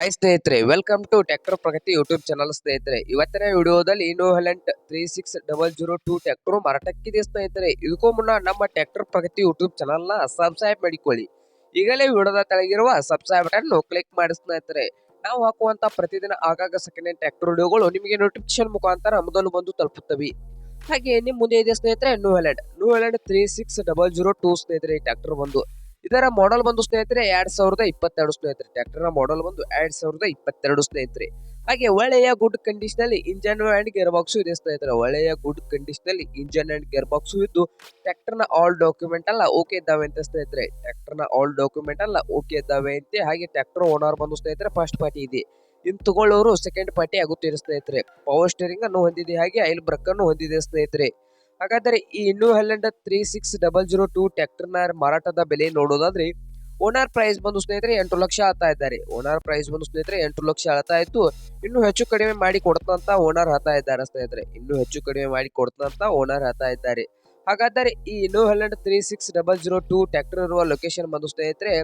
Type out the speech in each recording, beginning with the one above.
Hi ಸ್ನೇಹಿತರೆ welcome to tractor Pragati YouTube channel ಸ್ನೇಹಿತರೆ. ಇವತ್ತಿನ ವಿಡಿಯೋದಲ್ಲಿ New Holland three six double zero two tractor ಮಾರಾಟಕ್ಕಿದೆ ಸ್ನೇಹಿತರೆ. ಇದಕ್ಕೂ ಮುನ್ನ ನಮ್ಮ ಟ್ಯಾಕ್ಟರ್ ಪ್ರಗತಿ ಯೂಟ್ಯೂಬ್ ಚಾನಲ್ನ ಸಬ್ಸ್ಕ್ರೈಬ್ ಮಾಡಿಕೊಳ್ಳಿ. ಈಗಲೇ ವಿಡಿಯೋದ ಕೆಳಗಿರುವ ಸಬ್ಸ್ಕ್ರೈಬ್ ಬಟನ್ ಕ್ಲಿಕ್ ಮಾಡಿ ಸ್ನೇಹಿತರೆ. ನಾವು ಹಾಕುವಂತ ಪ್ರತಿದಿನ ಆಗಾಗ ಸೆಕೆಂಡ್ ಹ್ಯಾಂಡ್ ಟ್ಯಾಕ್ಟರ್ ವಿಡಿಯೋಗಳು ನಿಮಗೆ ನೋಟಿಫಿಕೇಶನ್ ಮುಖಾಂತರ ಮೊದಲು ಬಂದು ತಲುಪುತ್ತವೆ. ಹಾಗೆ ನಿಮ್ಮ ಮುಂದೆ ಇದೆ ಸ್ನೇಹಿತರೆ New Holland New Holland three six double zero two ಸ್ನೇಹಿತರೆ ಟ್ಯಾಕ್ಟರ್ ಬಂದು. ಇದರ ಮಾಡೆಲ್ ಬಂದು ಸ್ನೇಹಿತರೆ ಎರಡ್ ಸಾವಿರದ ಇಪ್ಪತ್ತೆರಡು ಸ್ನೇಹಿತರೆ. ಟ್ರ್ಯಾಕ್ಟರ್ನ ಮಾಡೆಲ್ ಬಂದು ಎರಡ್ ಸಾವಿರದ ಇಪ್ಪತ್ತೆರಡು ಸ್ನೇಹಿತರೆ. ಹಾಗೆ ಒಳ್ಳೆಯ ಗುಡ್ ಕಂಡೀಷನ್ ಅಲ್ಲಿ ಇಂಜನ್ ಅಂಡ್ ಗೇರ್ ಬಾಕ್ಸ್ ಇದೆ ಸ್ನೇಹಿತರೆ. ಒಳ್ಳೆಯ ಗುಡ್ ಕಂಡೀಷನ್ ಅಲ್ಲಿ ಇಂಜನ್ ಅಂಡ್ ಗೇರ್ ಬಾಕ್ಸ್ ಇದ್ದು ಟ್ರ್ಯಾಕ್ಟರ್ನ ಆಲ್ ಡಾಕ್ಯುಮೆಂಟ್ ಅಲ್ಲ ಓಕೆ ಇದ್ದಾವೆ ಅಂತ ಸ್ನೇಹಿತರೆ. ಟ್ರ್ಯಾಕ್ಟರ್ನ ಆಲ್ ಡಾಕ್ಯುಮೆಂಟ್ ಅಲ್ಲ ಓಕೆ ಇದ್ದಾವೆ ಅಂತೆ. ಹಾಗೆ ಟ್ರ್ಯಾಕ್ಟರ್ ಓನರ್ ಬಂದು ಸ್ನೇಹಿತರೆ ಫಸ್ಟ್ ಪಾರ್ಟಿ ಇದೆ. ಇನ್ ತಗೊಳ್ಳೋರು ಸೆಕೆಂಡ್ ಪಾರ್ಟಿ ಆಗುತ್ತೆ ಸ್ನೇಹಿತರೆ. ಪವರ್ ಸ್ಟೇರಿಂಗ್ ಅನ್ನು ಹೊಂದಿದೆ. ಹಾಗೆ ಐಲ್ ಬ್ರಕ್ ಅನ್ನು ಹೊಂದಿದೆ ಸ್ನೇಹಿತರೆ. ಹಾಗಾದರೆ ಈ New Holland three six double zero two ಟ್ಯಾಕ್ಟರ್ನ ಮಾರಾಟದ ಬೆಲೆ ನೋಡೋದಾದ್ರೆ, ಓನರ್ ಪ್ರೈಸ್ ಬಂದು ಸ್ನೇಹಿತರೆ ಎಂಟು ಲಕ್ಷ ಆಗ್ತಾ ಇದ್ದಾರೆ. ಓನರ್ ಪ್ರೈಸ್ ಬಂದು ಸ್ನೇಹಿತರೆ ಎಂಟು ಲಕ್ಷ ಹೇಳ್ತಾ ಇತ್ತು. ಇನ್ನು ಹೆಚ್ಚು ಕಡಿಮೆ ಮಾಡಿ ಕೊಡ್ತಂತ ಓನರ್ ಹೇಳ್ತಾ ಇದ್ದಾರೆ ಸ್ನೇಹಿತರೆ. ಇನ್ನು ಹೆಚ್ಚು ಕಡಿಮೆ ಮಾಡಿ ಕೊಡ್ತಂತ ಓನರ್ ಹೇಳ್ತಾ ಇದ್ದಾರೆ. ಹಾಗಾದರೆ ಈ New Holland three six double zero two tractor ಇರುವ ಲೊಕೇಶನ್ ಬಂದು ಸ್ನೇಹಿತರೆ,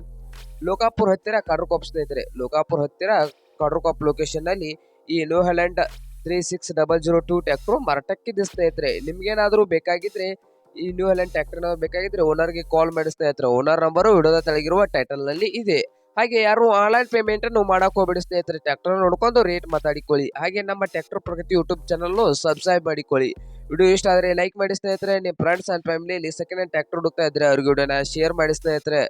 ಲೋಕಾಪುರ್ ಹತ್ತಿರ ಕಾಡ್ರಕಾಪ್ ಸ್ನೇಹಿತರೆ. ಲೋಕಾಪುರ್ ಹತ್ತಿರ ಕಾಡ್ರಕಾಪ್ ಲೊಕೇಶನ್ ಅಲ್ಲಿ ಈ ಇನ್ನೂ three six double zero two ಮಾರ್ಟಕ್ಕೆ ದಿಸ್ತಾ ಸ್ನೇಹಿತರೆ ನಿಮ್ಗೇನಾದರೂ ಬೇಕಾಗಿದ್ರೆ ಈ ನ್ಯೂ ಹೆಲೆಂಡ್ ಟ್ರ್ಯಾಕ್ಟರ್ ಬೇಕಾಗಿದ್ರೆ ಓನರ್ಗೆ ಕಾಲ್ ಮಾಡಿ ಸ್ನೇಹಿತರೆ ಓನರ್ ನಂಬರು ವಿಡಿಯೋದ ತೆಳಗಿರುವ ಟೈಟಲ್ನಲ್ಲಿ ಇದೆ. ಹಾಗೆ ಯಾರು ಆನ್ಲೈನ್ ಪೇಮೆಂಟ್ ಅನ್ನು ಮಾಡಕ್ ಹೋಗ್ಬೇಡಿ ಸ್ನೇಹಿತರೆ ಟ್ಯಾಕ್ಟರ್ ನೋಡ್ಕೊಂಡು ರೇಟ್ ಮಾತಾಡಿಕೊಳ್ಳಿ. ಹಾಗೆ ನಮ್ಮ tractor Pragati YouTube channel subscribe ಮಾಡಿಕೊಳ್ಳಿ. ವಿಡಿಯೋ ಇಷ್ಟ ಆದರೆ ಲೈಕ್ ಮಾಡಿ ಸ್ನೇಹಿತರೆ ನಿಮ್ಮ ಫ್ರೆಂಡ್ಸ್ ಅಂಡ್ ಫ್ಯಾಮಿಲಿಯಲ್ಲಿ ಸೆಕೆಂಡ್ ಹ್ಯಾಂಡ್ ಟ್ಯಾಕ್ಟರ್ ಹುಡುಕ್ತಾ ಇದ್ರೆ ಅವ್ರಿಗೆ ವಿಡಿಯೋನ ಶೇರ್ ಮಾಡಿ ಸ್ನೇಹಿತರೆ